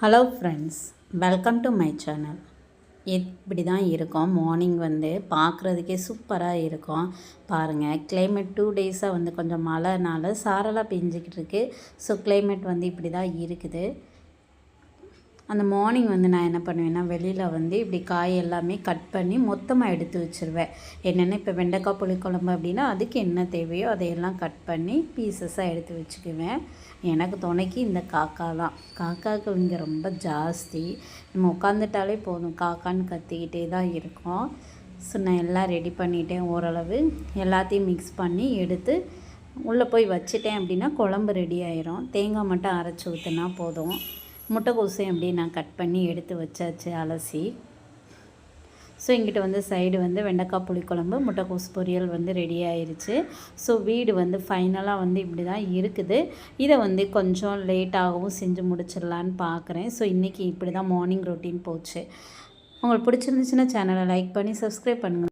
Hello friends welcome to my channel இப்படி தான் இருக்கும். மார்னிங் வந்து பார்க்குறதுக்கே சூப்பராக இருக்கும். பாருங்கள் கிளைமேட் டூ டேஸாக வந்து கொஞ்சம் மழைனால சாரலாக பெஞ்சிக்கிட்டு இருக்குது ஸோ கிளைமேட் வந்து இப்படி தான் இருக்குது. அந்த மார்னிங் வந்து நான் என்ன பண்ணுவேன்னா வெளியில் வந்து இப்படி காய் எல்லாமே கட் பண்ணி மொத்தமாக எடுத்து வச்சுருவேன். என்னென்ன இப்போ வெண்டைக்காய் புளிக்குழம்பு அப்படின்னா அதுக்கு என்ன தேவையோ அதையெல்லாம் கட் பண்ணி பீசஸாக எடுத்து வச்சுக்குவேன். எனக்கு துணைக்கு இந்த காக்கா தான் காக்காவுக்கு இங்கே ரொம்ப ஜாஸ்தி. நம்ம உட்காந்துட்டாலே போதும். காக்கான்னு கத்திக்கிட்டே தான் இருக்கும். ஸோ நான் எல்லாம் ரெடி பண்ணிட்டேன் ஓரளவு. எல்லாத்தையும் மிக்ஸ் பண்ணி எடுத்து உள்ளே போய் வச்சுட்டேன் அப்படின்னா குழம்பு ரெடி ஆயிரும். தேங்காய் மட்டும் அரைச்சி ஊற்றினா போதும். முட்டைக்கோசையும் அப்படி நான் கட் பண்ணி எடுத்து வச்சாச்சு அலசி. ஸோ இங்கிட்ட வந்து சைடு வந்து வெண்டைக்காய் புளிக்குழம்பு முட்டைக்கோஸ் பொரியல் வந்து ரெடி ஆயிடுச்சு ஸோ வீடு வந்து ஃபைனலாக வந்து இப்படி தான் இருக்குது. இதை வந்து கொஞ்சம் லேட்டாகவும் செஞ்சு முடிச்சிடலான்னு பார்க்குறேன் ஸோ இன்றைக்கி இப்படி தான் மார்னிங் ரொட்டீன் போச்சு. உங்களுக்கு பிடிச்சிருந்துச்சுன்னா சேனலை லைக் பண்ணி சப்ஸ்கிரைப் பண்ணுங்கள்